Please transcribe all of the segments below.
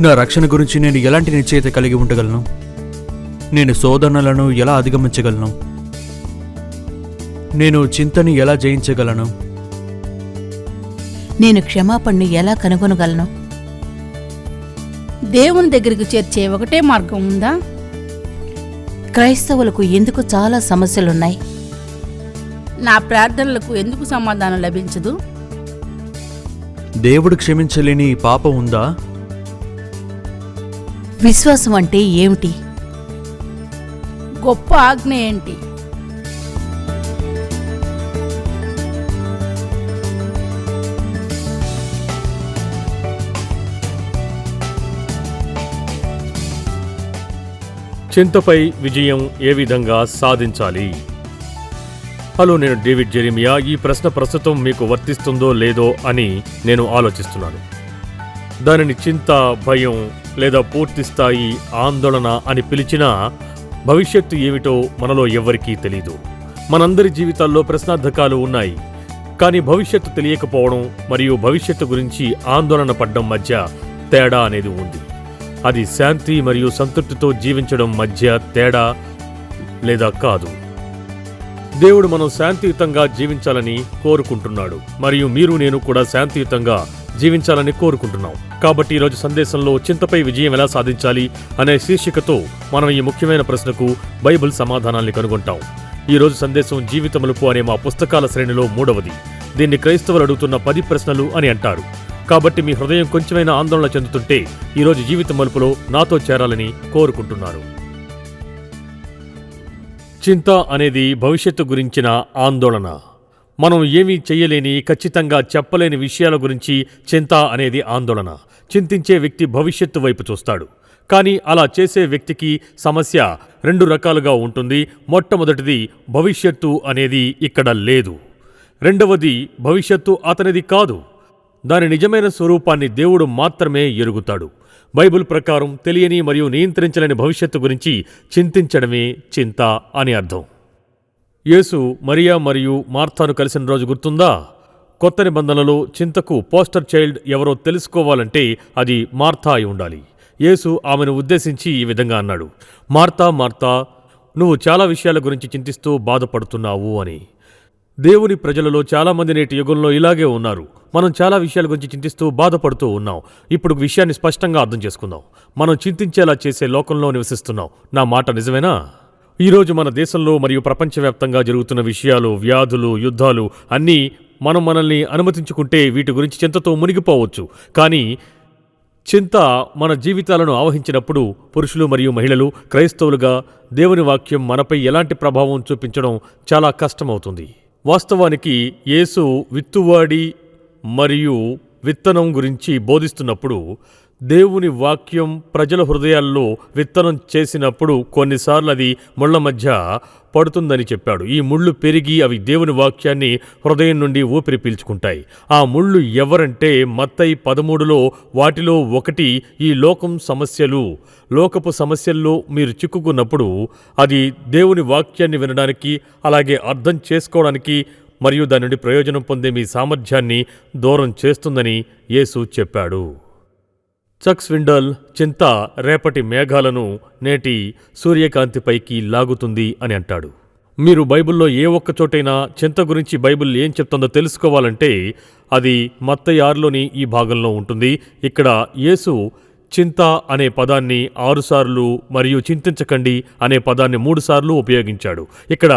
నా రక్షణ గురించి నేను ఎలాంటి నిశ్చయిత కలిగి ఉండగలను? నేను శోధనలను ఎలా అధిగమించగలను? నేను చింతని ఎలా జయించగలను? నేను క్షమాపణను ఎలా కనుగొనగలను? దేవుని దగ్గరికి చేర్చే ఒకటే మార్గం ఉందా? క్రైస్తవులకు ఎందుకు చాలా సమస్యలున్నాయి? నా ప్రార్థనలకు ఎందుకు సమాధానం లభించదు? దేవుడు క్షమించలేని పాపం ఉందా? విశ్వాసం అంటే ఏమిటి? గొప్ప ఆజ్ఞ ఏంటి? చింతపై విజయం ఏ విధంగా సాధించాలి? హలో నేను డేవిడ్ జెరిమియా. ఈ ప్రశ్న ప్రస్తుతం మీకు వర్తిస్తుందో లేదో అని నేను ఆలోచిస్తున్నాను. దానిని చింత భయం లేదా పూర్తి స్థాయి ఆందోళన అని పిలిచినా భవిష్యత్తు ఏమిటో మనలో ఎవ్వరికీ తెలీదు. మనందరి జీవితాల్లో ప్రశ్నార్థకాలు ఉన్నాయి. కానీ భవిష్యత్తు తెలియకపోవడం మరియు భవిష్యత్తు గురించి ఆందోళన పడ్డం మధ్య తేడా అనేది ఉంది. అది శాంతి మరియు సంతృప్తితో జీవించడం మధ్య తేడా లేదా కాదు. దేవుడు మనం శాంతియుతంగా జీవించాలని కోరుకుంటున్నాడు. మరియు మీరు నేను కూడా శాంతియుతంగా జీవించాలని కోరుకుంటున్నాం. కాబట్టి ఈరోజు సందేశంలో చింతపై విజయం ఎలా సాధించాలి అనే శీర్షికతో మనం ఈ ముఖ్యమైన ప్రశ్నకు బైబిల్ సమాధానాన్ని కనుగొంటాం. ఈరోజు సందేశం జీవిత మలుపు అనే మా పుస్తకాల శ్రేణిలో మూడవది. దీన్ని క్రైస్తవులు అడుగుతున్న పది ప్రశ్నలు అని అంటారు. కాబట్టి మీ హృదయం కొంచెమైనా ఆందోళన చెందుతుంటే ఈరోజు జీవిత మలుపులో నాతో చేరాలని కోరుకుంటున్నారు. చింత అనేది భవిష్యత్తు గురించిన ఆందోళన. మనం ఏమీ చెయ్యలేని ఖచ్చితంగా చెప్పలేని విషయాల గురించి చింత అనేది ఆందోళన. చింతించే వ్యక్తి భవిష్యత్తు వైపు చూస్తాడు. కానీ అలా చేసే వ్యక్తికి సమస్య రెండు రకాలుగా ఉంటుంది. మొట్టమొదటిది భవిష్యత్తు అనేది ఇక్కడ లేదు. రెండవది భవిష్యత్తు అతనిది కాదు. దాని నిజమైన స్వరూపాన్ని దేవుడు మాత్రమే ఎరుగుతాడు. బైబిల్ ప్రకారం తెలియని మరియు నియంత్రించలేని భవిష్యత్తు గురించి చింతించడమే చింత అని అర్థం. యేసు మరియా మరియు మార్తాను కలిసిన రోజు గుర్తుందా? కొత్త నిబంధనలో చింతకు పోస్టర్ చైల్డ్ ఎవరో తెలుసుకోవాలంటే అది మార్తా అయి ఉండాలి. యేసు ఆమెను ఉద్దేశించి ఈ విధంగా అన్నాడు. మార్తా మార్తా నువ్వు చాలా విషయాల గురించి చింతిస్తూ బాధపడుతున్నావు అని. దేవుని ప్రజలలో చాలామంది నేటి యుగంలో ఇలాగే ఉన్నారు. మనం చాలా విషయాల గురించి చింతిస్తూ బాధపడుతూ ఉన్నాం. ఇప్పుడు విషయాన్ని స్పష్టంగా అర్థం చేసుకుందాం. మనం చింతించేలా చేసే లోకంలో నివసిస్తున్నాం. నా మాట నిజమేనా? ఈరోజు మన దేశంలో మరియు ప్రపంచవ్యాప్తంగా జరుగుతున్న విషయాలు వ్యాధులు యుద్ధాలు అన్నీ మనం మనల్ని అనుమతించుకుంటే వీటి గురించి చింతతో మునిగిపోవచ్చు. కానీ చింత మన జీవితాలను ఆవహించినప్పుడు పురుషులు మరియు మహిళలు క్రైస్తవులుగా దేవుని వాక్యం మనపై ఎలాంటి ప్రభావం చూపించడం చాలా కష్టమవుతుంది. వాస్తవానికి యేసు విత్తువాడి మరియు విత్తనం గురించి బోధిస్తున్నప్పుడు దేవుని వాక్యం ప్రజల హృదయాల్లో విత్తనం చేసినప్పుడు కొన్నిసార్లు అది ముళ్ళ మధ్య పడుతుందని చెప్పాడు. ఈ ముళ్ళు పెరిగి అవి దేవుని వాక్యాన్ని హృదయం నుండి ఊపిరి పీల్చుకుంటాయి. ఆ ముళ్ళు ఎవరంటే మత్తయి పదమూడులో వాటిలో ఒకటి ఈ లోకం సమస్యలు. లోకపు సమస్యల్లో మీరు చిక్కుకున్నప్పుడు అది దేవుని వాక్యాన్ని వినడానికి అలాగే అర్థం చేసుకోవడానికి మరియు దాని నుండి ప్రయోజనం పొందే మీ సామర్థ్యాన్ని దూరం చేస్తుందని యేసు చెప్పాడు. చక్ స్విండల్ చింత రేపటి మేఘాలను నేటి సూర్యకాంతిపైకి లాగుతుంది అని అంటాడు. మీరు బైబిల్లో ఏ ఒక్క చోటైనా చింత గురించి బైబిల్ ఏం చెప్తుందో తెలుసుకోవాలంటే అది మత్తయి ఆరులోని ఈ భాగంలో ఉంటుంది. ఇక్కడ యేసు చింత అనే పదాన్ని ఆరుసార్లు మరియు చింతించకండి అనే పదాన్ని మూడుసార్లు ఉపయోగించాడు. ఇక్కడ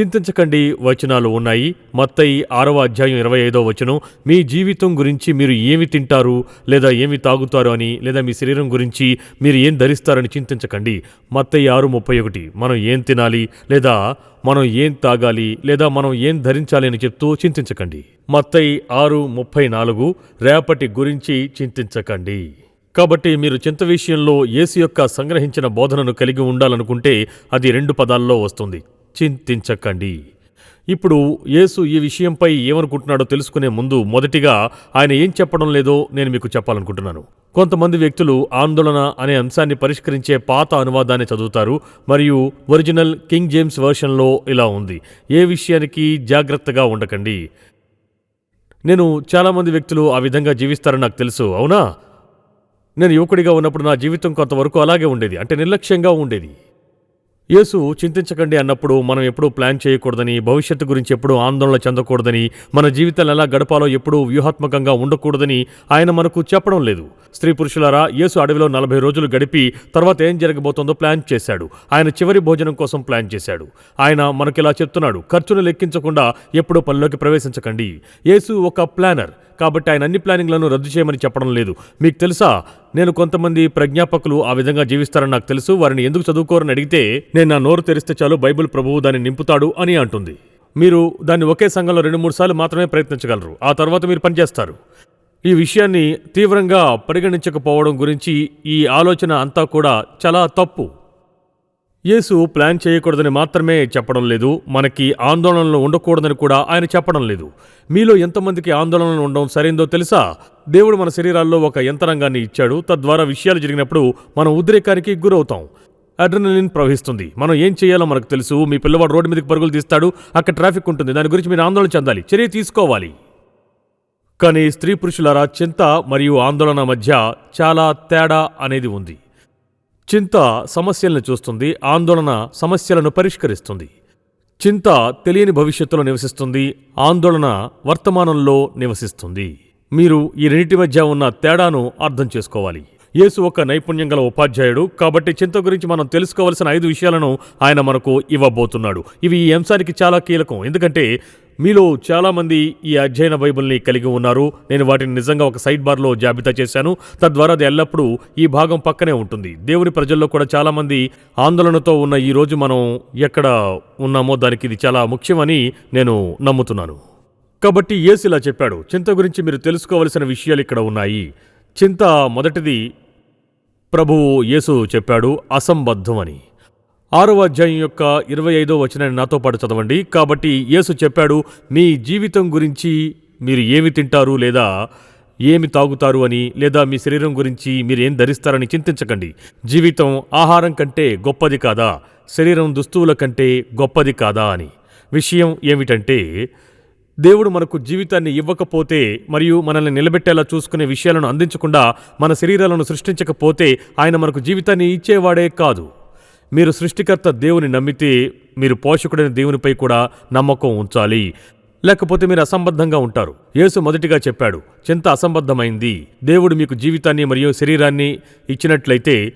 చింతించకండి వచనాలు ఉన్నాయి. మత్తయి ఆరవ అధ్యాయం ఇరవై ఐదో వచనం మీ జీవితం గురించి మీరు ఏమి తింటారు లేదా ఏమి తాగుతారు అని లేదా మీ శరీరం గురించి మీరు ఏం ధరిస్తారని చింతించకండి. మత్తయి ఆరు ముప్పై ఒకటి మనం ఏం తినాలి లేదా మనం ఏం తాగాలి లేదా మనం ఏం ధరించాలి అని చెప్తూ చింతించకండి. మత్తయి ఆరు ముప్పై నాలుగు రేపటి గురించి చింతించకండి. కాబట్టి మీరు చింత విషయంలో యేసు యొక్క సంగ్రహించిన బోధనను కలిగి ఉండాలనుకుంటే అది రెండు పదాల్లో వస్తుంది. చింతించకండి. ఇప్పుడు యేసు ఈ విషయంపై ఏమనుకుంటున్నాడో తెలుసుకునే ముందు మొదటిగా ఆయన ఏం చెప్పడం లేదో నేను మీకు చెప్పాలనుకుంటున్నాను. కొంతమంది వ్యక్తులు ఆందోళన అనే అంశాన్ని పరిష్కరించే పాత అనువాదాన్ని చదువుతారు మరియు ఒరిజినల్ కింగ్ జేమ్స్ వెర్షన్లో ఇలా ఉంది. ఏ విషయానికి జాగ్రత్తగా ఉండకండి. నేను చాలామంది వ్యక్తులు ఆ విధంగా జీవిస్తారని నాకు తెలుసు అవునా? నేను యువకుడిగా ఉన్నప్పుడు నా జీవితం కొంతవరకు అలాగే ఉండేది అంటే నిర్లక్ష్యంగా ఉండేది. యేసు చింతించకండి అన్నప్పుడు మనం ఎప్పుడూ ప్లాన్ చేయకూడదని భవిష్యత్తు గురించి ఎప్పుడూ ఆందోళన చెందకూడదని మన జీవితాలు ఎలా గడపాలో ఎప్పుడూ వ్యూహాత్మకంగా ఉండకూడదని ఆయన మనకు చెప్పడం లేదు. స్త్రీ పురుషులారా యేసు అడవిలో నలభై రోజులు గడిపి తర్వాత ఏం జరగబోతోందో ప్లాన్ చేశాడు. ఆయన చివరి భోజనం కోసం ప్లాన్ చేశాడు. ఆయన మనకిలా చెప్తున్నాడు ఖర్చును లెక్కించకుండా ఎప్పుడూ పనిలోకి ప్రవేశించకండి. యేసు ఒక ప్లానర్. కాబట్టి ఆయన అన్ని ప్లానింగ్లను రద్దు చేయమని చెప్పడం లేదు. మీకు తెలుసా? నేను కొంతమంది ప్రజ్ఞాపకులు ఆ విధంగా జీవిస్తారని నాకు తెలుసు. వారిని ఎందుకు చదువుకోరని అడిగితే నేను నా నోరు తెరిస్తే చాలు బైబిల్ ప్రభువు దాన్ని నింపుతాడు అని అంటుంది. మీరు దాన్ని ఒకే సంఘంలో రెండు మూడు సార్లు మాత్రమే ప్రయత్నించగలరు. ఆ తర్వాత మీరు పనిచేస్తారు. ఈ విషయాన్ని తీవ్రంగా పరిగణించకపోవడం గురించి ఈ ఆలోచన అంతా కూడా చాలా తప్పు. యేసు ప్లాన్ చేయకూడదని మాత్రమే చెప్పడం లేదు. మనకి ఆందోళనలు ఉండకూడదని కూడా ఆయన చెప్పడం లేదు. మీలో ఎంతమందికి ఆందోళనలు ఉండడం సరైందో తెలుసా? దేవుడు మన శరీరాల్లో ఒక యంత్రాంగాన్ని ఇచ్చాడు. తద్వారా విషయాలు జరిగినప్పుడు మనం ఉద్రేకానికి గురవుతాం. అడ్రనలిన్ ప్రవహిస్తుంది. మనం ఏం చేయాలో మనకు తెలుసు. మీ పిల్లవాడు రోడ్డు మీదకి పరుగులు తీస్తాడు. అక్కడ ట్రాఫిక్ ఉంటుంది. దాని గురించి మీరు ఆందోళన చెందాలి. చర్య తీసుకోవాలి. కానీ స్త్రీ పురుషులారా చింత మరియు ఆందోళన మధ్య చాలా తేడా అనేది ఉంది. చింత సమస్యలను చూస్తుంది ఆందోళన సమస్యలను పరిష్కరిస్తుంది. చింత తెలియని భవిష్యత్తులో నివసిస్తుంది ఆందోళన వర్తమానంలో నివసిస్తుంది. మీరు ఈ రెండింటి మధ్య ఉన్న తేడాను అర్థం చేసుకోవాలి. యేసు ఒక నైపుణ్యం గల ఉపాధ్యాయుడు కాబట్టి చింత గురించి మనం తెలుసుకోవలసిన ఐదు విషయాలను ఆయన మనకు ఇవ్వబోతున్నాడు. ఇవి ఈ అంశానికి చాలా కీలకం ఎందుకంటే మీలో చాలామంది ఈ అధ్యయన బైబిల్ని కలిగి ఉన్నారు. నేను వాటిని నిజంగా ఒక సైడ్ బార్లో జాబితా చేశాను. తద్వారా అది ఎల్లప్పుడూ ఈ భాగం పక్కనే ఉంటుంది. దేవుని ప్రజల్లో కూడా చాలామంది ఆందోళనతో ఉన్న ఈ రోజు మనం ఎక్కడ ఉన్నామో దానికి ఇది చాలా ముఖ్యమని నేను నమ్ముతున్నాను. కాబట్టి యేసు ఇలా చెప్పాడు చింత గురించి మీరు తెలుసుకోవలసిన విషయాలు ఇక్కడ ఉన్నాయి. చింత మొదటిది ప్రభువు యేసు చెప్పాడు అసంబద్ధం అని ఆరవ అధ్యాయం యొక్క ఇరవై ఐదో వచనాన్ని నాతో పాటు చదవండి. కాబట్టి యేసు చెప్పాడు మీ జీవితం గురించి మీరు ఏమి తింటారు లేదా ఏమి తాగుతారు అని లేదా మీ శరీరం గురించి మీరు ఏం ధరిస్తారని చింతించకండి. జీవితం ఆహారం కంటే గొప్పది కాదా? శరీరం దుస్తువుల కంటే గొప్పది కాదా అని. విషయం ఏమిటంటే దేవుడు మనకు జీవితాన్ని ఇవ్వకపోతే మరియు మనల్ని నిలబెట్టేలా చూసుకునే విషయాలను అందించకుండా మన శరీరాలను సృష్టించకపోతే ఆయన మనకు జీవితాన్ని ఇచ్చేవాడే కాదు. మీరు సృష్టికర్త దేవుని నమ్మితే మీరు పోషకుడైన దేవునిపై కూడా నమ్మకం ఉంచాలి. లేకపోతే మీరు అసంబద్ధంగా ఉంటారు. యేసు మొదటిగా చెప్పాడు చింత అసంబద్ధమైంది. దేవుడు మీకు జీవితాన్ని మరియు శరీరాన్ని ఇచ్చినట్లయితే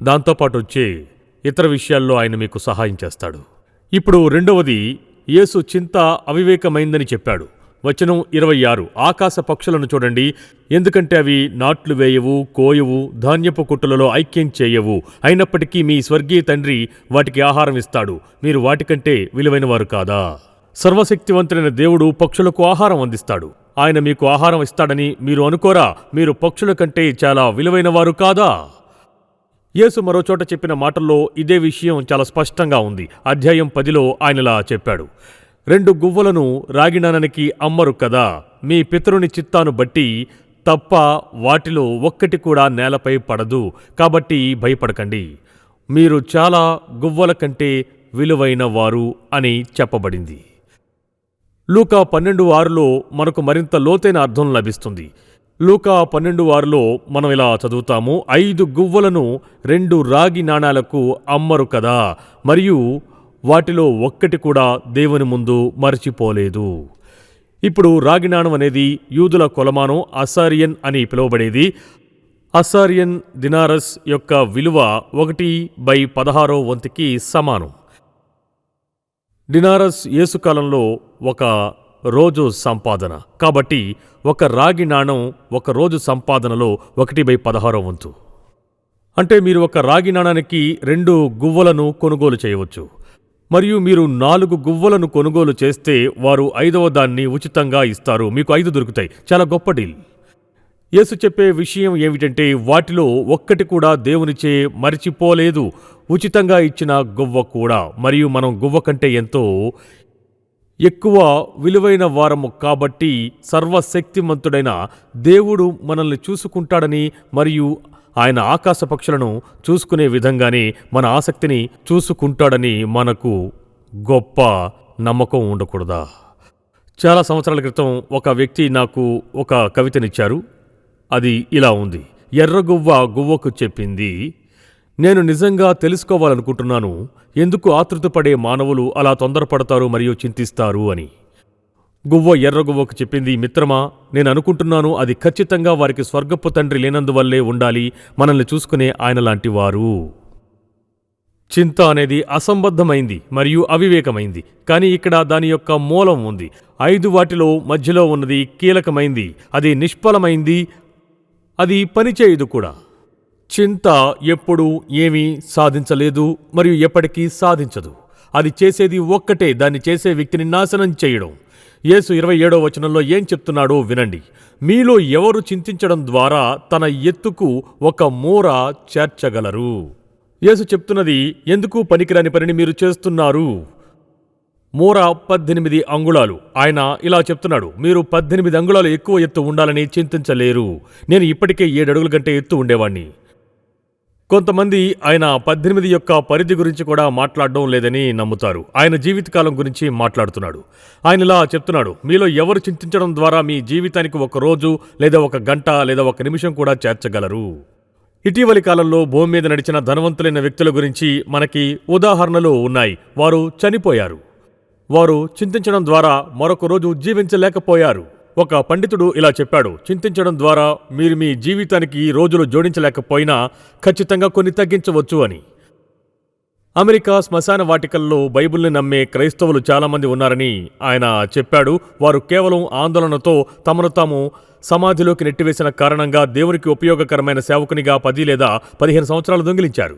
దాంతోపాటు వచ్చే ఇతర విషయాల్లో ఆయన మీకు సహాయం చేస్తాడు. ఇప్పుడు రెండవది యేసు చింత అవివేకమైందని చెప్పాడు. వచనం ఇరవై ఆరు. ఆకాశ పక్షులను చూడండి. ఎందుకంటే అవి నాట్లు వేయవు కోయవు ధాన్యపు కుట్టులలో ఐక్యం చేయవు. అయినప్పటికీ మీ స్వర్గీయ తండ్రి వాటికి ఆహారం ఇస్తాడు. మీరు వాటికంటే విలువైనవారు కాదా? సర్వశక్తివంతుడైన దేవుడు పక్షులకు ఆహారం అందిస్తాడు. ఆయన మీకు ఆహారం ఇస్తాడని మీరు అనుకోరా? మీరు పక్షుల కంటే చాలా విలువైనవారు కాదా? యేసు మరోచోట చెప్పిన మాటల్లో ఇదే విషయం చాలా స్పష్టంగా ఉంది. అధ్యాయం పదిలో ఆయనలా చెప్పాడు. రెండు గువ్వలను రాగినానానికి అమ్మరు కదా. మీ పితరుని చిత్తాను బట్టి తప్ప వాటిలో ఒక్కటి కూడా నేలపై పడదు. కాబట్టి భయపడకండి. మీరు చాలా గువ్వల కంటే విలువైన వారు అని చెప్పబడింది. లూకా పన్నెండు ఆరులో మనకు మరింత లోతైన అర్థం లభిస్తుంది. లూకా పన్నెండు ఆరులో మనం ఇలా చదువుతాము ఐదు గువ్వలను రెండు రాగి నాణాలకు అమ్మరు కదా. మరియు వాటిలో ఒక్కటి కూడా దేవుని ముందు మరచిపోలేదు. ఇప్పుడు రాగి నాణం అనేది యూదుల కొలమానం అసారియన్ అని పిలువబడేది. అసారియన్ దినారస్ యొక్క విలువ ఒకటి బై పదహారో వంతుకి సమానం. డినారస్ యేసుకాలంలో ఒక రోజు సంపాదన. కాబట్టి ఒక రాగి నాణం ఒక రోజు సంపాదనలో ఒకటి బై పదహారో వంతు. అంటే మీరు ఒక రాగి నాణానికి రెండు గువ్వలను కొనుగోలు చేయవచ్చు. మరియు మీరు నాలుగు గువ్వలను కొనుగోలు చేస్తే వారు ఐదవ దాన్ని ఉచితంగా ఇస్తారు. మీకు ఐదు దొరుకుతాయి. చాలా గొప్ప డీల్. యేసు చెప్పే విషయం ఏమిటంటే వాటిలో ఒక్కటి కూడా దేవునిచే మరిచిపోలేదు. ఉచితంగా ఇచ్చిన గువ్వ కూడా. మరియు మనం గువ్వ కంటే ఎంతో ఎక్కువ విలువైన వారము కాబట్టి సర్వశక్తిమంతుడైన దేవుడు మనల్ని చూసుకుంటాడని మరియు ఆయన ఆకాశ పక్షులను చూసుకునే విధంగానే మన ఆసక్తిని చూసుకుంటాడని మనకు గొప్ప నమ్మకం ఉండకూడదా? చాలా సంవత్సరాల క్రితం ఒక వ్యక్తి నాకు ఒక కవితనిచ్చారు. అది ఇలా ఉంది. ఎర్రగువ్వ గువ్వకు చెప్పింది నేను నిజంగా తెలుసుకోవాలనుకుంటున్నాను. ఎందుకు ఆతృతపడే మానవులు అలా తొందరపడతారు మరియు చింతిస్తారు అని. గువ్వ ఎర్రగువ్వకు చెప్పింది మిత్రమా నేను అనుకుంటున్నాను అది ఖచ్చితంగా వారికి స్వర్గపు తండ్రి లేనందువల్లే ఉండాలి మనల్ని చూసుకునే ఆయన లాంటి వారు. చింత అనేది అసంబద్ధమైంది మరియు అవివేకమైంది కానీ ఇక్కడ దాని యొక్క మూలం ఉంది. ఐదు వాటిలో మధ్యలో ఉన్నది కీలకమైంది అది నిష్ఫలమైంది అది పనిచేయదు కూడా. చింత ఎప్పుడూ ఏమీ సాధించలేదు మరియు ఎప్పటికీ సాధించదు. అది చేసేది ఒక్కటే దాన్ని చేసే వ్యక్తిని నాశనం చేయడం. యేసు ఇరవై ఏడో వచనంలో ఏం చెప్తున్నాడో వినండి. మీలో ఎవరు చింతించడం ద్వారా తన ఎత్తుకు ఒక మూర చేర్చగలరు? యేసు చెప్తున్నది ఎందుకు పనికిరాని పనిని మీరు చేస్తున్నారు? మూర పద్దెనిమిది అంగుళాలు. ఆయన ఇలా చెప్తున్నాడు మీరు పద్దెనిమిది అంగుళాలు ఎక్కువ ఎత్తు ఉండాలని చింతించలేరు. నేను ఇప్పటికే ఏడు అడుగుల కంటే ఎత్తు ఉండేవాణ్ణి. కొంతమంది ఆయన పద్దెనిమిది యొక్క పరిధి గురించి కూడా మాట్లాడడం లేదని నమ్ముతారు. ఆయన జీవితకాలం గురించి మాట్లాడుతున్నాడు. ఆయన ఇలా చెప్తున్నాడు మీలో ఎవరు చింతించడం ద్వారా మీ జీవితానికి ఒక రోజు లేదా ఒక గంట లేదా ఒక నిమిషం కూడా చేర్చగలరు? ఇటీవలి కాలంలో భూమి మీద నడిచిన ధనవంతులైన వ్యక్తుల గురించి మనకి ఉదాహరణలు ఉన్నాయి. వారు చనిపోయారు. వారు చింతించడం ద్వారా మరొక రోజు జీవించలేకపోయారు. ఒక పండితుడు ఇలా చెప్పాడు చింతించడం ద్వారా మీరు మీ జీవితానికి రోజులు జోడించలేకపోయినా ఖచ్చితంగా కొన్ని తగ్గించవచ్చు అని. అమెరికా శ్మశాన వాటికల్లో బైబిల్ని నమ్మే క్రైస్తవులు చాలామంది ఉన్నారని ఆయన చెప్పాడు. వారు కేవలం ఆందోళనతో తమను తాము సమాధిలోకి నెట్టివేసిన కారణంగా దేవునికి ఉపయోగకరమైన సేవకునిగా పది లేదా పదిహేను సంవత్సరాలు దొంగిలించారు.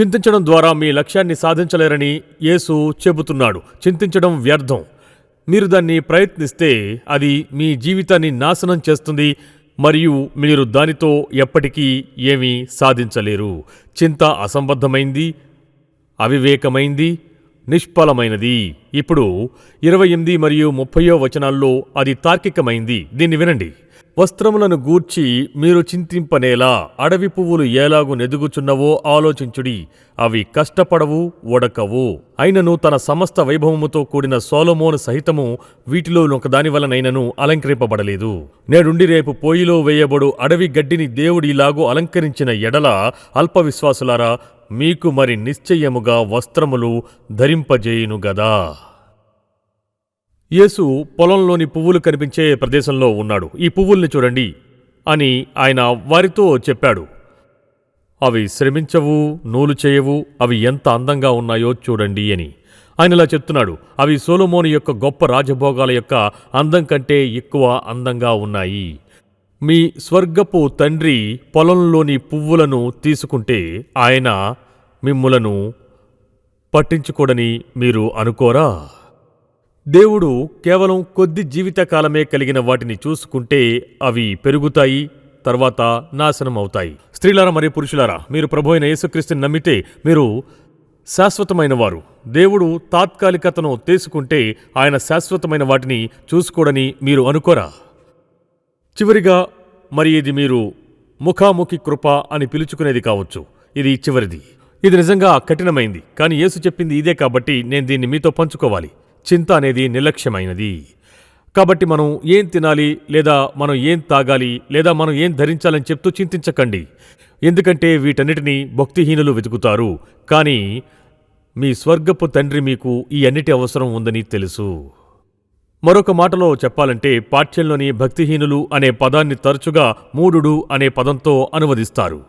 చింతించడం ద్వారా మీ లక్ష్యాన్ని సాధించలేరని యేసు చెబుతున్నాడు. చింతించడం వ్యర్థం. మీరు దాన్ని ప్రయత్నిస్తే అది మీ జీవితాన్ని నాశనం చేస్తుంది మరియు మీరు దానితో ఎప్పటికీ ఏమీ సాధించలేరు. చింత అసంబద్ధమైంది అవివేకమైంది నిష్ఫలమైనది. ఇప్పుడు ఇరవై ఎనిమిది మరియు ముప్పయో వచనాల్లో అది తార్కికమైంది. దీన్ని వినండి. వస్త్రములను గూర్చి మీరు చింతింపనేలా అడవి పువ్వులు ఏలాగు నెదుగుచున్నవో ఆలోచించుడి అవి కష్టపడవు ఒడకవు అయినను తన సమస్త వైభవముతో కూడిన సోలమోను సహితము వీటిలో ఒకదాని వలనైనను అలంకరింపబడలేదు. నేడుండి రేపు పోయిలో వేయబడు అడవి గడ్డిని దేవుడిలాగూ అలంకరించిన ఎడల అల్ప విశ్వాసులారా మీకు మరి నిశ్చయముగా వస్త్రములు ధరింపజేయును గదా. యేసు పొలంలోని పువ్వులు కనిపించే ప్రదేశంలో ఉన్నాడు. ఈ పువ్వుల్ని చూడండి అని ఆయన వారితో చెప్పాడు. అవి శ్రమించవు నూలు చేయవు అవి ఎంత అందంగా ఉన్నాయో చూడండి అని. ఆయన ఇలా చెప్తున్నాడు. అవి సోలోమోని యొక్క గొప్ప రాజభోగాల యొక్క అందం కంటే ఎక్కువ అందంగా ఉన్నాయి. మీ స్వర్గపు తండ్రి పొలంలోని పువ్వులను తీసుకుంటే ఆయన మిమ్ములను పట్టించుకోడని మీరు అనుకోరా? దేవుడు కేవలం కొద్ది జీవితకాలమే కలిగిన వాటిని చూసుకుంటే అవి పెరుగుతాయి తర్వాత నాశనం అవుతాయి స్త్రీలారా మరియు పురుషులారా మీరు ప్రభు అయిన యేసుక్రీస్తుని నమ్మితే మీరు శాశ్వతమైన వారు దేవుడు తాత్కాలికతను తీసుకుంటే ఆయన శాశ్వతమైన వాటిని చూసుకోడని మీరు అనుకోరా? చివరిగా మరి ఇది మీరు ముఖాముఖి కృప అని పిలుచుకునేది కావచ్చు. ఇది చివరిది. ఇది నిజంగా కఠినమైంది. కానీ యేసు చెప్పింది ఇదే కాబట్టి నేను దీన్ని మీతో పంచుకోవాలి. చింత అనేది నిర్లక్ష్యమైనది. కాబట్టి మనం ఏం తినాలి లేదా మనం ఏం తాగాలి లేదా మనం ఏం ధరించాలని చెప్తూ చింతించకండి. ఎందుకంటే వీటన్నిటినీ భక్తిహీనులు వెతుకుతారు. కానీ మీ స్వర్గపు తండ్రి మీకు ఈ అన్నిటి అవసరం ఉందని తెలుసు. మరొక మాటలో చెప్పాలంటే పాఠ్యంలోని భక్తిహీనులు అనే పదాన్ని తరచుగా మూఢుడు అనే పదంతో అనువదిస్తారు.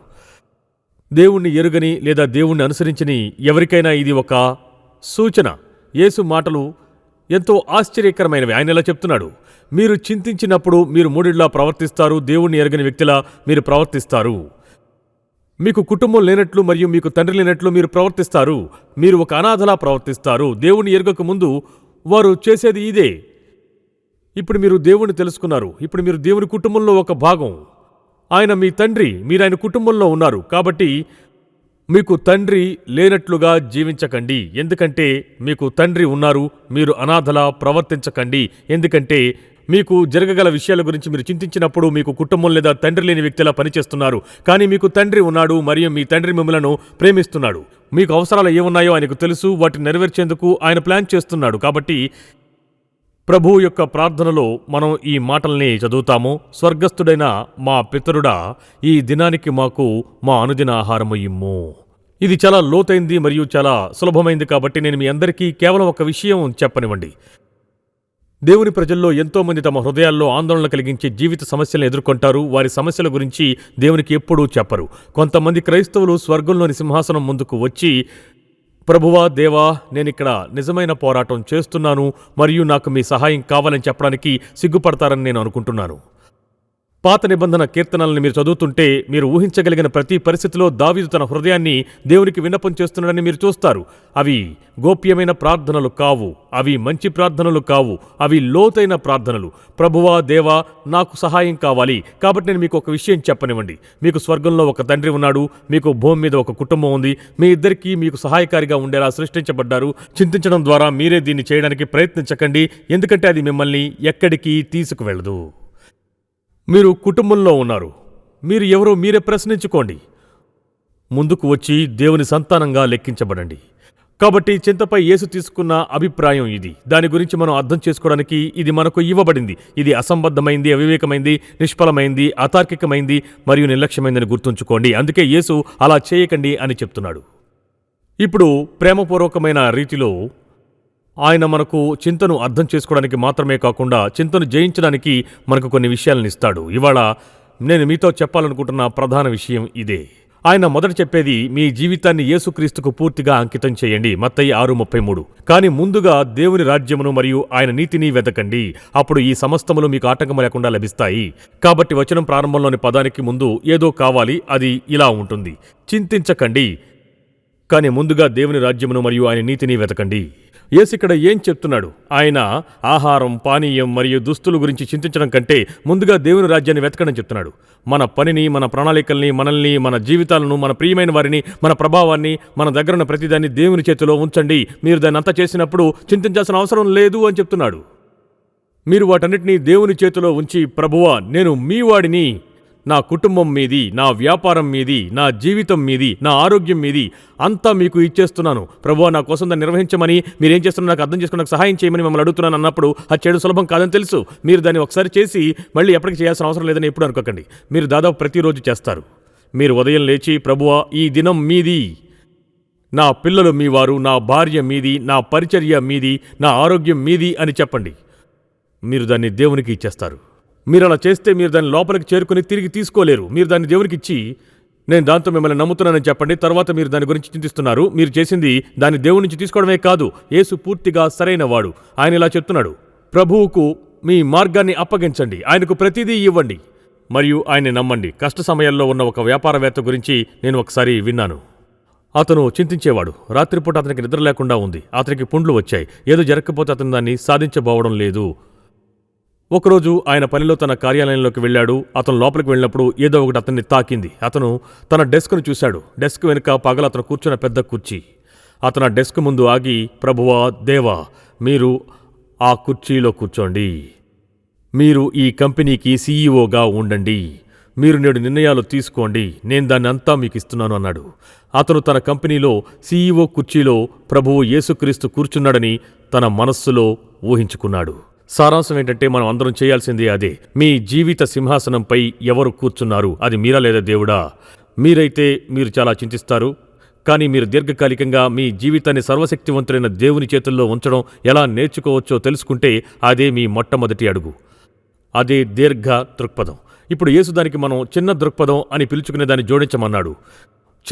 దేవుణ్ణి ఎరుగని లేదా దేవుణ్ణి అనుసరించని ఎవరికైనా ఇది ఒక సూచన. యేసు మాటలు ఎంతో ఆశ్చర్యకరమైనవి. ఆయన ఇలా చెప్తున్నాడు. మీరు చింతించినప్పుడు మీరు మూడిళ్ళా ప్రవర్తిస్తారు. దేవుణ్ణి ఎరగని వ్యక్తిలా మీరు ప్రవర్తిస్తారు. మీకు కుటుంబం లేనట్లు మరియు మీకు తండ్రి లేనట్లు మీరు ప్రవర్తిస్తారు. మీరు ఒక అనాథలా ప్రవర్తిస్తారు. దేవుణ్ణి ఎరగక ముందు వారు చేసేది ఇదే. ఇప్పుడు మీరు దేవుణ్ణి తెలుసుకున్నారు. ఇప్పుడు మీరు దేవుని కుటుంబంలో ఒక భాగం. ఆయన మీ తండ్రి. మీరు ఆయన కుటుంబంలో ఉన్నారు. కాబట్టి మీకు తండ్రి లేనట్లుగా జీవించకండి. ఎందుకంటే మీకు తండ్రి ఉన్నారు మీరు అనాథలా ప్రవర్తించకండి. ఎందుకంటే మీకు జరగగల విషయాల గురించి మీరు చింతించినప్పుడు మీకు కుటుంబం లేదా తండ్రి లేని వ్యక్తిలా పనిచేస్తున్నారు? కానీ మీకు తండ్రి ఉన్నాడు మరియు మీ తండ్రి మిమ్మలను ప్రేమిస్తున్నాడు. మీకు అవసరాలు ఏమున్నాయో ఆయనకు తెలుసు వాటిని నెరవేర్చేందుకు ఆయన ప్లాన్ చేస్తున్నాడు. కాబట్టి ప్రభు యొక్క ప్రార్థనలో మనం ఈ మాటల్ని చదువుతాము. స్వర్గస్థుడైన మా పితరుడా ఈ దినానికి మాకు మా అనుదిన ఆహారము ఇమ్ము. ఇది చాలా లోతైంది మరియు చాలా సులభమైంది కాబట్టి నేను మీ అందరికీ కేవలం ఒక విషయం చెప్పనివ్వండి. దేవుని ప్రజల్లో ఎంతోమంది తమ హృదయాల్లో ఆందోళన కలిగించే జీవిత సమస్యలను ఎదుర్కొంటారు. వారి సమస్యల గురించి దేవునికి ఎప్పుడూ చెప్పరు. కొంతమంది క్రైస్తవులు స్వర్గంలోని సింహాసనం ముందుకు వచ్చి ప్రభువా దేవా నేనిక్కడ నిజమైన పోరాటం చేస్తున్నాను మరియు నాకు మీ సహాయం కావాలని చెప్పడానికి సిగ్గుపడతారని నేను అనుకుంటున్నాను. పాత నిబంధన కీర్తనల్ని మీరు చదువుతుంటే మీరు ఊహించగలిగిన ప్రతి పరిస్థితిలో దావీదు తన హృదయాన్ని దేవునికి విన్నపం చేస్తున్నాడని మీరు చూస్తారు. అవి గోప్యమైన ప్రార్థనలు కావు. అవి మంచి ప్రార్థనలు కావు. అవి లోతైన ప్రార్థనలు. ప్రభువా దేవా నాకు సహాయం కావాలి. కాబట్టి నేను మీకు ఒక విషయం చెప్పనివ్వండి. మీకు స్వర్గంలో ఒక తండ్రి ఉన్నాడు. మీకు భూమి మీద ఒక కుటుంబం ఉంది. మీ ఇద్దరికీ మీకు సహాయకారిగా ఉండేలా సృష్టించబడ్డారు. చింతించడం ద్వారా మీరే దీన్ని చేయడానికి ప్రయత్నించకండి. ఎందుకంటే అది మిమ్మల్ని ఎక్కడికి తీసుకువెళ్ళదు మీరు కుటుంబంలో ఉన్నారు. మీరు ఎవరో మీరే ప్రశ్నించుకోండి. ముందుకు వచ్చి దేవుని సంతానంగా లెక్కించబడండి. కాబట్టి చింతపై యేసు తీసుకున్న అభిప్రాయం ఇది. దాని గురించి మనం అర్థం చేసుకోవడానికి ఇది మనకు ఇవ్వబడింది. ఇది అసంబద్ధమైంది అవివేకమైంది నిష్ఫలమైంది అతార్కికమైంది మరియు నిర్లక్ష్యమైందని గుర్తుంచుకోండి. అందుకే యేసు అలా చేయకండి అని చెప్తున్నాడు. ఇప్పుడు ప్రేమపూర్వకమైన రీతిలో ఆయన మనకు చింతను అర్థం చేసుకోవడానికి మాత్రమే కాకుండా చింతను జయించడానికి మనకు కొన్ని విషయాలను ఇస్తాడు. ఇవాళ నేను మీతో చెప్పాలనుకుంటున్న ప్రధాన విషయం ఇదే. ఆయన మొదట చెప్పేది మీ జీవితాన్ని యేసుక్రీస్తుకు పూర్తిగా అంకితం చేయండి. మత్తయి ఆరు ముప్పై మూడు. కానీ ముందుగా దేవుని రాజ్యమును మరియు ఆయన నీతిని వెతకండి. అప్పుడు ఈ సమస్తములు మీకు ఆటంకం లేకుండా లభిస్తాయి. కాబట్టి వచనం ప్రారంభంలోని పదానికి ముందు ఏదో కావాలి అది ఇలా ఉంటుంది. చింతించకండి. కానీ ముందుగా దేవుని రాజ్యమును మరియు ఆయన నీతిని వెతకండి. యేసు ఇక్కడ ఏం చెప్తున్నాడు? ఆయన ఆహారం పానీయం మరియు దుస్తుల గురించి చింతించడం కంటే ముందుగా దేవుని రాజ్యాన్ని వెతకడం చెప్తున్నాడు. మన పనిని మన ప్రణాళికల్ని మనల్ని మన జీవితాలను మన ప్రియమైన వారిని మన ప్రభావాన్ని మన దగ్గర ఉన్న ప్రతిదాన్ని దేవుని చేతిలో ఉంచండి. మీరు దాన్ని అంతా చేసినప్పుడు చింతించాల్సిన అవసరం లేదు అని చెప్తున్నాడు. మీరు వాటన్నిటినీ దేవుని చేతిలో ఉంచి ప్రభువా నేను మీ వాడిని నా కుటుంబం మీది నా వ్యాపారం మీది నా జీవితం మీది నా ఆరోగ్యం మీది అంతా మీకు ఇచ్చేస్తున్నాను. ప్రభు నా కోసం దాన్ని నిర్వహించమని మీరేం చేస్తున్నా నాకు అర్థం చేసుకుని సహాయం చేయమని మిమ్మల్ని అడుగుతున్నాను అన్నప్పుడు అది చేయడం సులభం కాదని తెలుసు. మీరు దాన్ని ఒకసారి చేసి మళ్ళీ ఎప్పటికీ చేయాల్సిన అవసరం లేదని ఎప్పుడు అనుకోకండి. మీరు దాదాపు ప్రతిరోజు చేస్తారు. మీరు ఉదయం లేచి ప్రభువా ఈ దినం మీది. నా పిల్లలు మీవారు నా భార్య మీది నా పరిచర్య మీది నా ఆరోగ్యం మీది అని చెప్పండి. మీరు దాన్ని దేవునికి ఇచ్చేస్తారు. మీరు అలా చేస్తే మీరు దాన్ని లోపలికి చేరుకుని తిరిగి తీసుకోలేరు. మీరు దాన్ని దేవునికి ఇచ్చి నేను దాంతో మిమ్మల్ని నమ్ముతున్నానని చెప్పండి. తర్వాత మీరు దాని గురించి చింతిస్తున్నారు. మీరు చేసింది దాన్ని దేవుడి నుంచి తీసుకోవడమే కాదు యేసు పూర్తిగా సరైనవాడు ఆయన ఇలా చెప్తున్నాడు ప్రభువుకు మీ మార్గాన్ని అప్పగించండి. ఆయనకు ప్రతిదీ ఇవ్వండి. మరియు ఆయన్ని నమ్మండి. కష్ట సమయాల్లో ఉన్న ఒక వ్యాపారవేత్త గురించి నేను ఒకసారి విన్నాను. అతను చింతించేవాడు. రాత్రిపూట అతనికి నిద్ర లేకుండా ఉంది. అతనికి పుండ్లు వచ్చాయి. ఏదో జరగకపోతే అతను దాన్ని సాధించబోవడం లేదు. ఒకరోజు ఆయన పనిలో తన కార్యాలయంలోకి వెళ్ళాడు. అతను లోపలికి వెళ్ళినప్పుడు ఏదో ఒకటి అతన్ని తాకింది. అతను తన డెస్క్ను చూశాడు. డెస్క్ వెనుక పగల అతను కూర్చున్న పెద్ద కుర్చీ. అతను ఆ డెస్క్ ముందు ఆగి ప్రభువా దేవా మీరు ఆ కుర్చీలో కూర్చోండి. మీరు ఈ కంపెనీకి సీఈఓగా ఉండండి. మీరు నేడు నిర్ణయాలు తీసుకోండి. నేను దాన్ని అంతా మీకు ఇస్తున్నాను అన్నాడు. అతను తన కంపెనీలో సీఈఓ కుర్చీలో ప్రభువు యేసుక్రీస్తు కూర్చున్నాడని తన మనస్సులో ఊహించుకున్నాడు. సారాంశం ఏంటంటే మనం అందరం చేయాల్సిందే అదే. మీ జీవిత సింహాసనంపై ఎవరు కూర్చున్నారు? అది మీరా లేదా దేవుడా? మీరైతే మీరు చాలా చింతిస్తారు. కానీ మీరు దీర్ఘకాలికంగా మీ జీవితాన్ని సర్వశక్తివంతులైన దేవుని చేతుల్లో ఉంచడం ఎలా నేర్చుకోవచ్చో తెలుసుకుంటే అదే మీ మొట్టమొదటి అడుగు. అదే దీర్ఘ దృక్పథం. ఇప్పుడు యేసుదానికి మనం చిన్న దృక్పథం అని పిలుచుకునే దాన్ని జోడించమన్నాడు.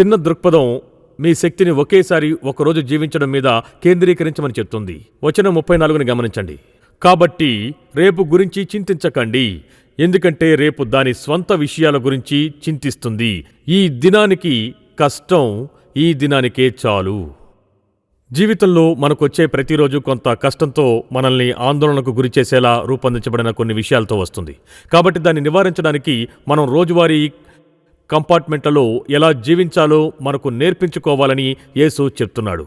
చిన్న దృక్పథం మీ శక్తిని ఒకేసారి ఒకరోజు జీవించడం మీద కేంద్రీకరించమని చెప్తుంది. వచనం ముప్పై నాలుగుని గమనించండి. కాబట్టి రేపు గురించి చింతించకండి. ఎందుకంటే రేపు దాని స్వంత విషయాల గురించి చింతిస్తుంది. ఈ దినానికి కష్టం ఈ దినానికే చాలు. జీవితంలో మనకొచ్చే ప్రతిరోజు కొంత కష్టంతో మనల్ని ఆందోళనకు గురిచేసేలా రూపొందించబడిన కొన్ని విషయాలతో వస్తుంది. కాబట్టి దాన్ని నివారించడానికి మనం రోజువారీ కంపార్ట్మెంట్లలో ఎలా జీవించాలో మనకు నేర్పించుకోవాలని యేసు చెప్తున్నాడు.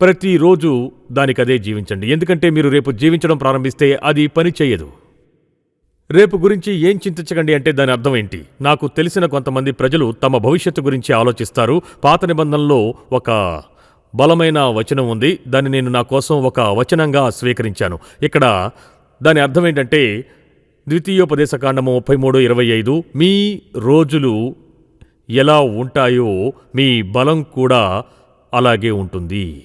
ప్రతిరోజు దానికదే జీవించండి. ఎందుకంటే మీరు రేపు జీవించడం ప్రారంభిస్తే అది పని చేయదు. రేపు గురించి ఏం చింతించకండి అంటే దాని అర్థం ఏంటి? నాకు తెలిసిన కొంతమంది ప్రజలు తమ భవిష్యత్తు గురించి ఆలోచిస్తారు. పాత నిబంధనలో ఒక బలమైన వచనం ఉంది. దాన్ని నేను నా కోసం ఒక వచనంగా స్వీకరించాను. ఇక్కడ దాని అర్థం ఏంటంటే ద్వితీయోపదేశ కాండము ముప్పై మూడు ఇరవై ఐదు మీ రోజులు ఎలా ఉంటాయో మీ బలం కూడా అలాగే ఉంటుంది.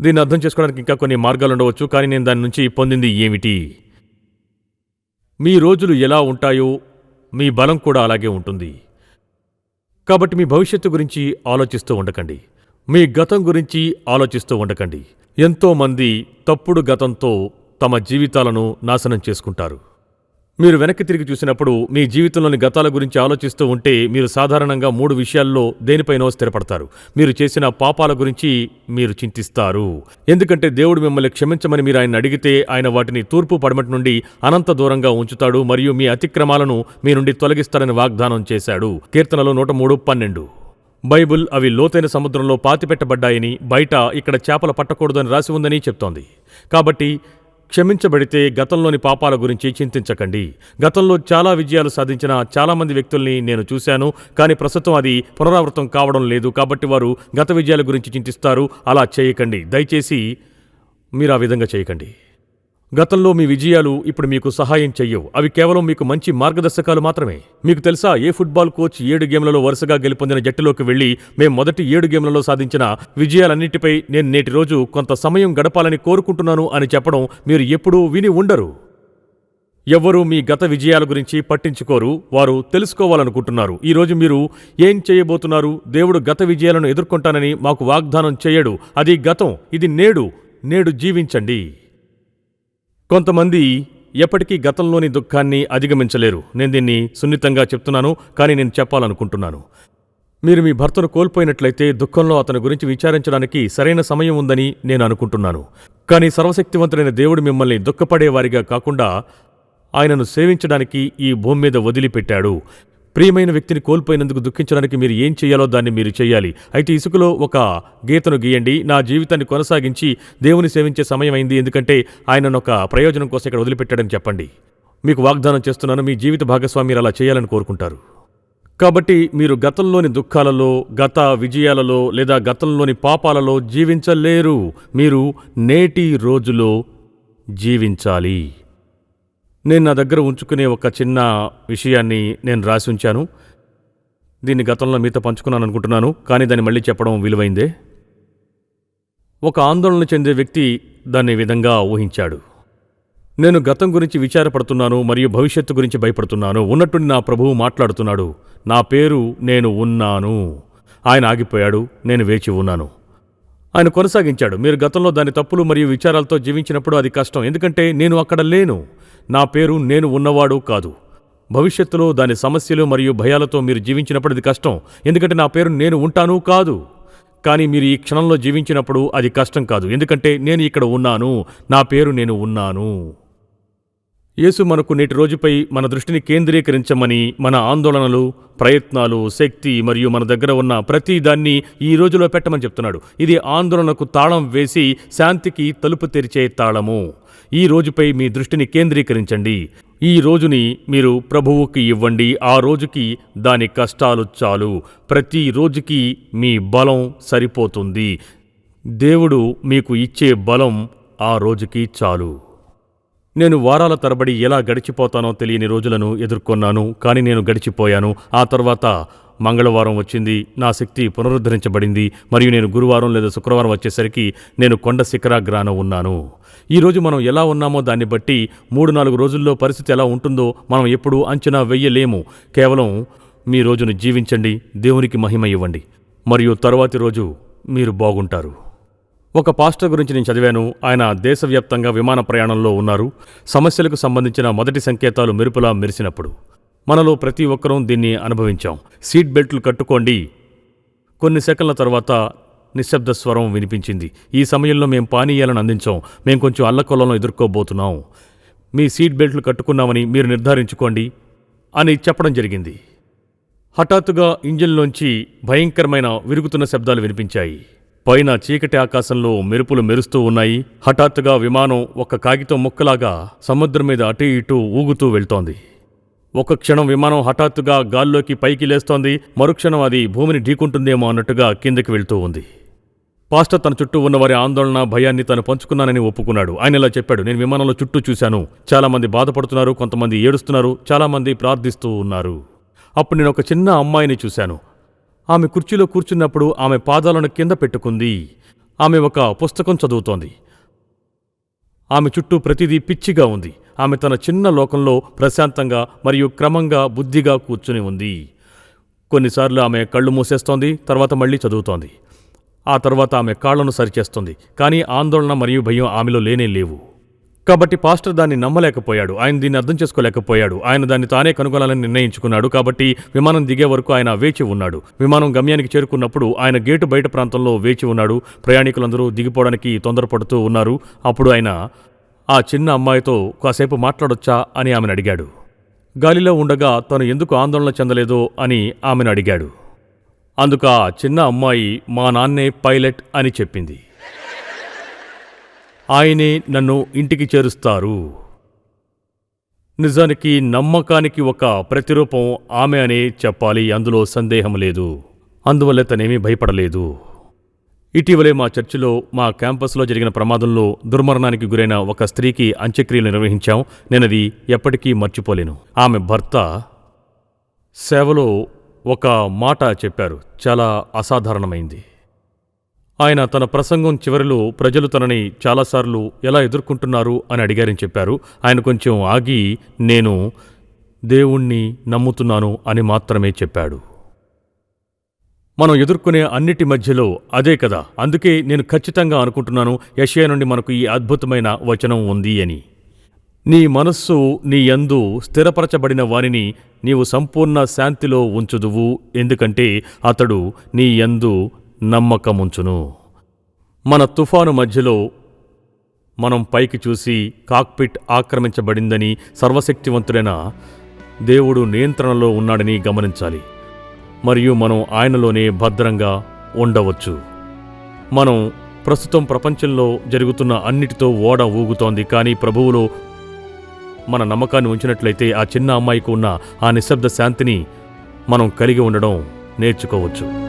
దీన్ని అర్థం చేసుకోవడానికి ఇంకా కొన్ని మార్గాలు ఉండవచ్చు కానీ నేను దాని నుంచి పొందింది ఏమిటి? మీ రోజులు ఎలా ఉంటాయో మీ బలం కూడా అలాగే ఉంటుంది. కాబట్టి మీ భవిష్యత్తు గురించి ఆలోచిస్తూ ఉండకండి. మీ గతం గురించి ఆలోచిస్తూ ఉండకండి. ఎంతోమంది తప్పుడు గతంతో తమ జీవితాలను నాశనం చేసుకుంటారు. మీరు వెనక్కి తిరిగి చూసినప్పుడు మీ జీవితంలోని గతాల గురించి ఆలోచిస్తూ ఉంటే మీరు సాధారణంగా మూడు విషయాల్లో దేనిపైనో స్థిరపడతారు. మీరు చేసిన పాపాల గురించి మీరు చింతిస్తారు. ఎందుకంటే దేవుడు మిమ్మల్ని క్షమించమని మీరు ఆయన అడిగితే ఆయన వాటిని తూర్పు పడమటి నుండి అనంత దూరంగా ఉంచుతాడు మరియు మీ అతిక్రమాలను మీ నుండి తొలగిస్తారని వాగ్దానం చేశాడు. కీర్తనలో నూట మూడు పన్నెండు. బైబుల్ అవి లోతైన సముద్రంలో పాతిపెట్టబడ్డాయని బయట ఇక్కడ చేపలు పట్టకూడదని రాసి ఉందని చెప్తోంది. కాబట్టి క్షమించబడితే గతంలోని పాపాల గురించి చింతించకండి. గతంలో చాలా విజయాలు సాధించిన చాలామంది వ్యక్తుల్ని నేను చూశాను. కానీ ప్రస్తుతం అది పునరావృతం కావడం లేదు. కాబట్టి వారు గత విజయాల గురించి చింతిస్తారు. అలా చేయకండి. దయచేసి మీరు ఆ విధంగా చేయకండి. గతంలో మీ విజయాలు ఇప్పుడు మీకు సహాయం చెయ్యవు. అవి కేవలం మీకు మంచి మార్గదర్శకాలు మాత్రమే. మీకు తెలుసా ఏ ఫుట్బాల్ కోచ్ ఏడు గేమ్లలో వరుసగా గెలుపొందిన జట్టులోకి వెళ్ళి మేం మొదటి ఏడు గేమ్లలో సాధించిన విజయాలన్నింటిపై నేను నేటి రోజు కొంత సమయం గడపాలని కోరుకుంటున్నాను అని చెప్పడం మీరు ఎప్పుడూ విని ఉండరు. ఎవ్వరూ మీ గత విజయాల గురించి పట్టించుకోరు వారు తెలుసుకోవాలనుకుంటున్నారు. ఈరోజు మీరు ఏం చేయబోతున్నారు దేవుడు గత విజయాలను ఎదుర్కొంటానని మాకు వాగ్దానం చేయడు. అది గతం ఇది నేడు నేడు జీవించండి. కొంతమంది ఎప్పటికీ గతంలోని దుఃఖాన్ని అధిగమించలేరు. నేను దీన్ని సున్నితంగా చెప్తున్నాను కానీ నేను చెప్పాలనుకుంటున్నాను. మీరు మీ భర్తను కోల్పోయినట్లయితే దుఃఖంలో అతని గురించి విచారించడానికి సరైన సమయం ఉందని నేను అనుకుంటున్నాను. కానీ సర్వశక్తివంతుడైన దేవుడు మిమ్మల్ని దుఃఖపడేవారిగా కాకుండా ఆయనను సేవించడానికి ఈ భూమి మీద వదిలిపెట్టాడు. ప్రియమైన వ్యక్తిని కోల్పోయినందుకు దుఃఖించడానికి మీరు ఏం చేయాలో దాన్ని మీరు చేయాలి. అయితే ఇసుకలో ఒక గీతను గీయండి. నా జీవితాన్ని కొనసాగించి దేవుని సేవించే సమయం అయింది. ఎందుకంటే ఆయనను ఒక ప్రయోజనం కోసం ఇక్కడ వదిలిపెట్టాడని చెప్పండి. మీకు వాగ్దానం చేస్తున్నాను. మీ జీవిత భాగస్వామి మీరు అలా చేయాలని కోరుకుంటారు. కాబట్టి మీరు గతంలోని దుఃఖాలలో గత విజయాలలో లేదా గతంలోని పాపాలలో జీవించలేరు. మీరు నేటి రోజులో జీవించాలి. నేను నా దగ్గర ఉంచుకునే ఒక చిన్న విషయాన్ని నేను రాసి ఉంచాను. దీన్ని గతంలో మీతో పంచుకున్నాను అనుకుంటున్నాను కానీ దాన్ని మళ్ళీ చెప్పడం విలువైందే. ఒక ఆందోళన చెందే వ్యక్తి దాన్ని విధంగా ఊహించాడు. నేను గతం గురించి విచారపడుతున్నాను మరియు భవిష్యత్తు గురించి భయపడుతున్నాను. ఉన్నట్టుండి నా ప్రభువు మాట్లాడుతున్నాడు. నా పేరు నేను ఉన్నాను. ఆయన ఆగిపోయాడు నేను వేచి ఉన్నాను. ఆయన కొనసాగించాడు. మీరు గతంలో దాని తప్పులు మరియు విచారాలతో జీవించినప్పుడు అది కష్టం. ఎందుకంటే నేను అక్కడ లేను. నా పేరు నేను ఉన్నవాడు కాదు. భవిష్యత్తులో దాని సమస్యలు మరియు భయాలతో మీరు జీవించినప్పుడు అది కష్టం. ఎందుకంటే నా పేరు నేను ఉంటాను కాదు. కానీ మీరు ఈ క్షణంలో జీవించినప్పుడు అది కష్టం కాదు. ఎందుకంటే నేను ఇక్కడ ఉన్నాను. నా పేరు నేను ఉన్నాను. యేసు మనకు నేటి రోజుపై మన దృష్టిని కేంద్రీకరించమని మన ఆందోళనలు ప్రయత్నాలు శక్తి మరియు మన దగ్గర ఉన్న ప్రతి దాన్ని ఈ రోజులో పెట్టమని చెప్తున్నాడు. ఇది ఆందోళనకు తాళం వేసి శాంతికి తలుపు తెరిచే తాళము. ఈ రోజుపై మీ దృష్టిని కేంద్రీకరించండి. ఈ రోజుని మీరు ప్రభువుకి ఇవ్వండి. ఆ రోజుకి దాని కష్టాలు చాలు. ప్రతి రోజుకి మీ బలం సరిపోతుంది. దేవుడు మీకు ఇచ్చే బలం ఆ రోజుకి చాలు. నేను వారాల తరబడి ఎలా గడిచిపోతానో తెలియని రోజులను ఎదుర్కొన్నాను. కానీ నేను గడిచిపోయాను. ఆ తర్వాత మంగళవారం వచ్చింది. నా శక్తి పునరుద్ధరించబడింది. మరియు నేను గురువారం లేదా శుక్రవారం వచ్చేసరికి నేను కొండ శిఖరాగ్రాన ఉన్నాను. ఈరోజు మనం ఎలా ఉన్నామో దాన్ని బట్టి మూడు నాలుగు రోజుల్లో పరిస్థితి ఎలా ఉంటుందో మనం ఎప్పుడూ అంచనా వెయ్యలేము కేవలం మీ రోజును జీవించండి. దేవునికి మహిమ ఇవ్వండి. మరియు తరువాతి రోజు మీరు బాగుంటారు. ఒక పాస్టర్ గురించి నేను చదివాను. ఆయన దేశవ్యాప్తంగా విమాన ప్రయాణంలో ఉన్నారు. సమస్యలకు సంబంధించిన మొదటి సంకేతాలు మెరుపులా మెరిసినప్పుడు. మనలో ప్రతి ఒక్కరూ దీన్ని అనుభవించాం. సీట్ బెల్ట్లు కట్టుకోండి. కొన్ని సెకండ్ల తర్వాత నిశ్శబ్ద స్వరం వినిపించింది. ఈ సమయంలో మేము పానీయాలను అందించాం. మేము కొంచెం అల్లకొల్లను ఎదుర్కోబోతున్నాం. మీ సీట్ బెల్ట్లు కట్టుకున్నామని మీరు నిర్ధారించుకోండి అని చెప్పడం జరిగింది. హఠాత్తుగా ఇంజిన్లోంచి భయంకరమైన విరుగుతున్న శబ్దాలు వినిపించాయి. పైన చీకటి ఆకాశంలో మెరుపులు మెరుస్తూ ఉన్నాయి. హఠాత్తుగా విమానం ఒక కాగితం ముక్కలాగా సముద్రం మీద అటు ఇటు ఊగుతూ వెళ్తోంది. ఒక క్షణం విమానం హఠాత్తుగా గాల్లోకి పైకి లేస్తోంది. మరుక్షణం అది భూమిని ఢీకుంటుందేమో అన్నట్టుగా కిందకి వెళ్తూ ఉంది. పాస్టర్ తన చుట్టూ ఉన్న వారి ఆందోళన భయాన్ని తను పంచుకున్నానని ఒప్పుకున్నాడు. ఆయన ఇలా చెప్పాడు నేను విమానంలో చుట్టూ చూశాను. చాలామంది బాధపడుతున్నారు కొంతమంది ఏడుస్తున్నారు చాలామంది ప్రార్థిస్తూ ఉన్నారు. అప్పుడు నేను ఒక చిన్న అమ్మాయిని చూశాను. ఆమె కుర్చీలో కూర్చున్నప్పుడు ఆమె పాదాలను కింద పెట్టుకుంది. ఆమె ఒక పుస్తకం చదువుతోంది. ఆమె చుట్టూ ప్రతిదీ పిచ్చిగా ఉంది. ఆమె తన చిన్న లోకంలో ప్రశాంతంగా మరియు క్రమంగా బుద్ధిగా కూర్చుని ఉంది. కొన్నిసార్లు ఆమె కళ్ళు మూసేస్తోంది తర్వాత మళ్ళీ చదువుతోంది. ఆ తర్వాత ఆమె కాళ్ళను సరిచేస్తుంది కానీ ఆందోళన మరియు భయం ఆమెలో లేనే లేవు. కాబట్టి పాస్టర్ దాన్ని నమ్మలేకపోయాడు ఆయన దీన్ని అర్థం చేసుకోలేకపోయాడు. ఆయన దాన్ని తానే కనుగొనాలని నిర్ణయించుకున్నాడు కాబట్టి విమానం దిగే వరకు ఆయన వేచి ఉన్నాడు. విమానం గమ్యానికి చేరుకున్నప్పుడు ఆయన గేటు బయట ప్రాంతంలో వేచి ఉన్నాడు. ప్రయాణికులందరూ దిగిపోవడానికి తొందరపడుతూ ఉన్నారు. అప్పుడు ఆయన ఆ చిన్న అమ్మాయితో కాసేపు మాట్లాడొచ్చా అని ఆమెను అడిగాడు. గాలిలో ఉండగా తను ఎందుకు ఆందోళన చెందలేదో అని ఆమెను అడిగాడు. అందుకు ఆ చిన్న అమ్మాయి మా నాన్నే పైలట్ అని చెప్పింది. ఆయనే నన్ను ఇంటికి చేరుస్తారు. నిజానికి నమ్మకానికి ఒక ప్రతిరూపం ఆమె అనే చెప్పాలి అందులో సందేహం లేదు. అందువల్ల తనేమీ భయపడలేదు. ఇటీవలే మా చర్చిలో మా క్యాంపస్లో జరిగిన ప్రమాదంలో దుర్మరణానికి గురైన ఒక స్త్రీకి అంత్యక్రియలు నిర్వహించాం. నేనది ఎప్పటికీ మర్చిపోలేను. ఆమె భర్త సేవలో ఒక మాట చెప్పారు. చాలా అసాధారణమైంది. ఆయన తన ప్రసంగం చివరిలో ప్రజలు తనని చాలాసార్లు ఎలా ఎదుర్కొంటున్నారు అని అడిగారని చెప్పారు. ఆయన కొంచెం ఆగి నేను దేవుణ్ణి నమ్ముతున్నాను అని మాత్రమే చెప్పాడు. మనం ఎదుర్కొనే అన్నిటి మధ్యలో అదే కదా. అందుకే నేను ఖచ్చితంగా అనుకుంటున్నాను యషయ నుండి మనకు ఈ అద్భుతమైన వచనం ఉంది అని. నీ మనస్సు నీ యందు స్థిరపరచబడిన వానిని నీవు సంపూర్ణ శాంతిలో ఉంచుదువు ఎందుకంటే అతడు నీ యందు నమ్మకముంచును. మన తుఫాను మధ్యలో మనం పైకి చూసి కాక్పిట్ ఆక్రమించబడిందని సర్వశక్తివంతుడైన దేవుడు నియంత్రణలో ఉన్నాడని గమనించాలి. మరియు మనం ఆయనలోనే భద్రంగా ఉండవచ్చు. మనం ప్రస్తుతం ప్రపంచంలో జరుగుతున్న అన్నిటితో ఓడ ఊగుతోంది కానీ ప్రభువులో మన నమ్మకాన్ని ఉంచినట్లయితే ఆ చిన్న అమ్మాయికి ఉన్న ఆ నిశ్శబ్ద శాంతిని మనం కలిగి ఉండడం నేర్చుకోవచ్చు.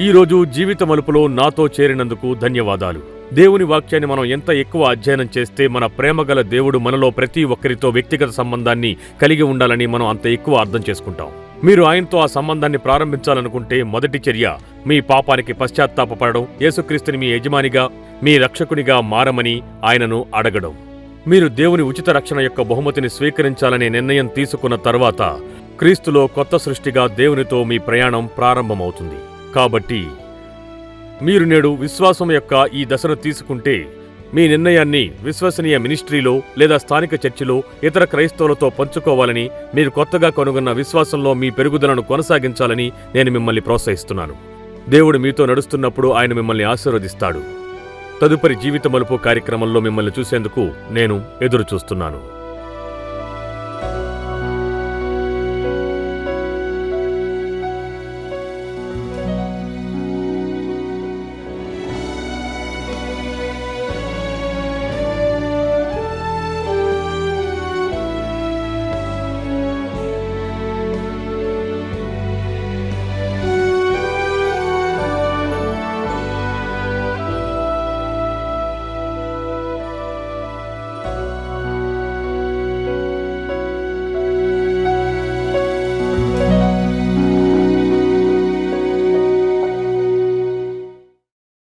ఈరోజు జీవిత మలుపులో నాతో చేరినందుకు ధన్యవాదాలు. దేవుని వాక్యాన్ని మనం ఎంత ఎక్కువ అధ్యయనం చేస్తే మన ప్రేమగల దేవుడు మనలో ప్రతి ఒక్కరితో వ్యక్తిగత సంబంధాన్ని కలిగి ఉండాలని మనం అంత ఎక్కువ అర్థం చేసుకుంటాం. మీరు ఆయనతో ఆ సంబంధాన్ని ప్రారంభించాలనుకుంటే మొదటి చర్య మీ పాపానికి పశ్చాత్తాపడడం యేసుక్రీస్తుని మీ యజమానిగా మీ రక్షకునిగా మారమని ఆయనను అడగడం. మీరు దేవుని ఉచిత రక్షణ యొక్క బహుమతిని స్వీకరించాలనే నిర్ణయం తీసుకున్న తర్వాత క్రీస్తులో కొత్త సృష్టిగా దేవునితో మీ ప్రయాణం ప్రారంభమవుతుంది. కాబట్టి మీరు నేడు విశ్వాసం యొక్క ఈ దశను తీసుకుంటే మీ నిర్ణయాన్ని విశ్వసనీయ మినిస్ట్రీలో లేదా స్థానిక చర్చిలో ఇతర క్రైస్తవులతో పంచుకోవాలని మీరు కొత్తగా కనుగొన్న విశ్వాసంలో మీ పెరుగుదలను కొనసాగించాలని నేను మిమ్మల్ని ప్రోత్సహిస్తున్నాను. దేవుడు మీతో నడుస్తున్నప్పుడు ఆయన మిమ్మల్ని ఆశీర్వదిస్తాడు. తదుపరి జీవిత మలుపు కార్యక్రమంలో మిమ్మల్ని చూసేందుకు నేను ఎదురు చూస్తున్నాను